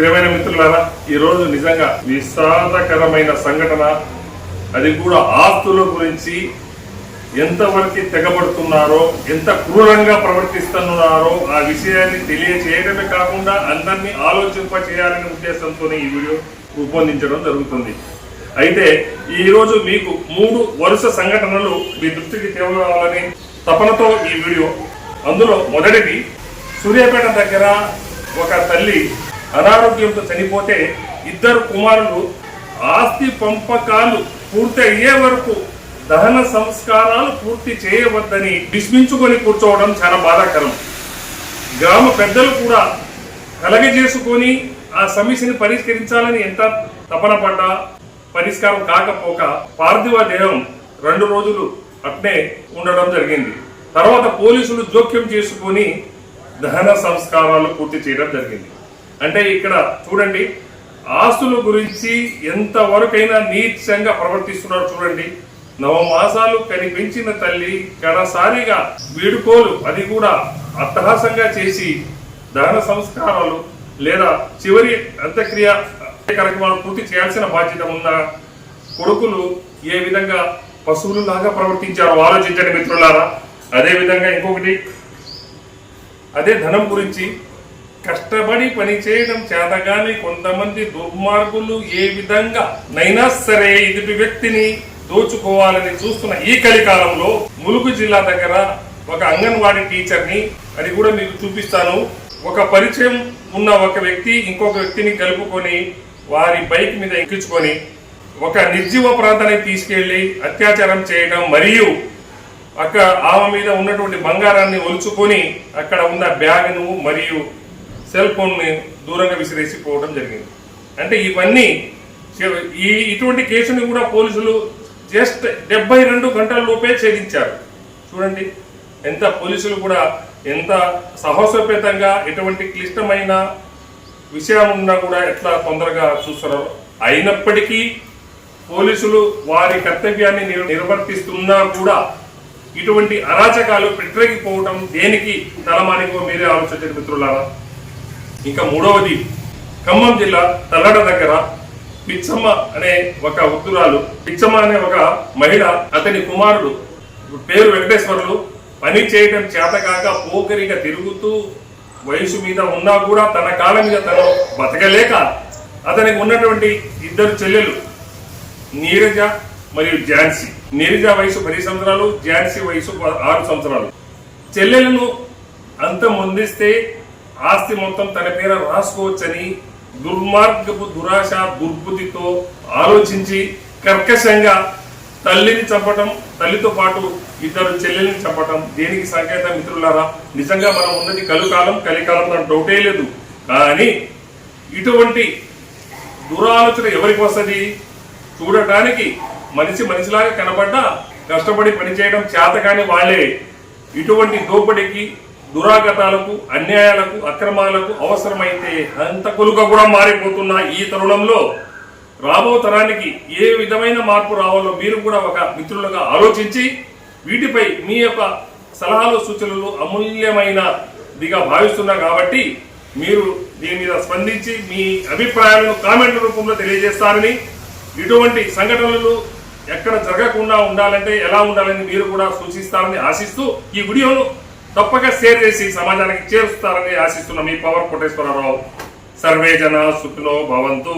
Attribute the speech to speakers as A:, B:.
A: ప్రియమైన మిత్రులారా ఈరోజు నిజంగా విషాదకరమైన సంఘటన. అది కూడా ఆస్తుల గురించి ఎంతవరకు తెగబడుతున్నారో ఎంత క్రూరంగా ప్రవర్తిస్తున్నారో ఆ విషయాన్ని తెలియచేయడమే కాకుండా అందరినీ ఆలోచింప చేయాలనే ఉద్దేశంతో ఈ వీడియో రూపొందించడం జరుగుతుంది. అయితే ఈరోజు మీకు మూడు వరుస సంఘటనలు మీ దృష్టికి తేవాలని తపనతో ఈ వీడియో. అందులో మొదటిది సూర్యాపేట దగ్గర ఒక తల్లి అనారోగ్యంతో చనిపోతే ఇద్దరు కుమారులు ఆస్తి పంపకాలు పూర్తి అయ్యే వరకు దహన సంస్కారాలు పూర్తి చేయవద్దని విస్మించుకొని కూర్చోవడం చాలా బాధాకరం. గ్రామ పెద్దలు కూడా కలగజేసుకొని ఆ సమస్యని పరిష్కరించాలని ఎంత తపన పడ్డా పరిష్కారం కాకపోక పార్థివ దేహం రెండు రోజులు అట్నే ఉండడం జరిగింది. తర్వాత పోలీసులు జోక్యం చేసుకొని దహన సంస్కారాలు పూర్తి చేయడం జరిగింది. అంటే ఇక్కడ చూడండి ఆస్తుల గురించి ఎంతవరకైనా నీచంగా ప్రవర్తిస్తున్నారు చూడండి. నవమాసాలు కనిపించిన తల్లి కడసారిగా వీడుకోలు అది కూడా అట్టహాసంగా చేసి దహన సంస్కారాలు లేదా చివరి అంత్యక్రియ కార్యక్రమాలు పూర్తి చేయాల్సిన బాధ్యత ఉన్న కొడుకులు ఏ విధంగా పశువులు లాగా ప్రవర్తించారో ఆలోచించండి మిత్రులారా. అదేవిధంగా ఇంకొకటి అదే ధనం గురించి కష్టపడి పనిచేయడం చేతగాని కొంతమంది దుర్మార్గులు ఏ విధంగా నైనా సరే ఎదుటి వ్యక్తిని దోచుకోవాలని చూస్తున్న ఈ కలికాలంలో ములుగు జిల్లా దగ్గర ఒక అంగన్వాడీ టీచర్ని అది కూడా మీకు చూపిస్తాను. ఒక పరిచయం ఉన్న ఒక వ్యక్తి ఇంకొక వ్యక్తిని కలుపుకొని వారి బైక్ మీద ఎక్కించుకొని ఒక నిర్జీవ ప్రాంతానికి తీసుకెళ్ళి అత్యాచారం చేయడం మరియు అక్కడ ఆమె మీద ఉన్నటువంటి బంగారాన్ని ఒలుచుకొని అక్కడ ఉన్న బ్యాగ్ను మరియు సెల్ ఫోన్ని దూరంగా విసిరేసి పోవడం జరిగింది. అంటే ఇవన్నీ ఈ ఇటువంటి కేసుని కూడా పోలీసులు జస్ట్ డెబ్బై రెండు గంటల లోపే ఛేదించారు. చూడండి ఎంత పోలీసులు కూడా ఎంత సాహసోపేతంగా ఎటువంటి క్లిష్టమైన విషయం ఉన్నా కూడా ఎట్లా తొందరగా చూస్తున్నారు. అయినప్పటికీ పోలీసులు వారి కర్తవ్యాన్ని నిర్వర్తిస్తున్నా కూడా ఇటువంటి అరాచకాలు పెట్టిపోవటం దేనికి తలమానికో మీరే ఆలోచించండి మిత్రులారా. ఇంకా మూడవది ఖమ్మం జిల్లా తల్లడ దగ్గర పిచ్చమ్మ అనే ఒక వృద్ధురాలు పిచ్చమ్మ అనే ఒక మహిళ అతని కుమారుడు పేరు వెంకటేశ్వరులు పని చేయడం చేతకాక పోకరిగా తిరుగుతూ వయసు మీద ఉన్నా కూడా తన కాళ్ళ మీద తను బతకలేక అతనికి ఉన్నటువంటి ఇద్దరు చెల్లెలు నీరజ మరియు ఝాన్సీ. నీరజ వయసు పది సంవత్సరాలు ఝాన్సీ వయసు ఆరు సంవత్సరాలు. చెల్లెలను అంత ముందిస్తే ఆస్తి మొత్తం తన పేర రాసుకోవచ్చని దుర్మార్గపు దురాశ దుర్బుద్ధితో ఆలోచించి కర్కశంగా తల్లిని చంపటం తల్లితో పాటు ఇద్దరు చెల్లెల్ని చంపటం దేనికి సంకేతం మిత్రులారా? నిజంగా మనం ఉన్నది కలుకాలం కలికాలం నాకు డౌటే లేదు. కానీ ఇటువంటి దురాలోచన ఎవరికి వస్తుంది? చూడటానికి మనిషి మనిషిలాగా కనబడ్డా కష్టపడి పనిచేయడం చేతకాని వాళ్ళే. ఇటువంటి దోపిడీకి దురాగతాలకు అన్యాయాలకు అక్రమాలకు అవసరమైతే హంతకులుగా కూడా మారిపోతున్న ఈ తరుణంలో రాబో తరానికి ఏ విధమైన మార్పు రావాలో మీరు కూడా ఒక మిత్రులుగా ఆలోచించి వీటిపై మీ యొక్క సలహాలు సూచనలు అమూల్యమైనదిగా భావిస్తున్నా కాబట్టి మీరు దీని మీద స్పందించి మీ అభిప్రాయాలను కామెంట్ రూపంలో తెలియజేస్తారని ఇటువంటి సంఘటనలు ఎక్కడ జరగకుండా ఉండాలంటే ఎలా ఉండాలని మీరు కూడా సూచిస్తారని ఆశిస్తూ ఈ వీడియోను తప్పక షేర్ చేసి సమాజానికి చేరుస్తారని ఆశిస్తున్న మీ పవర్ కోటేశ్వరరావు. సర్వే జన సుఖినో భవంతు.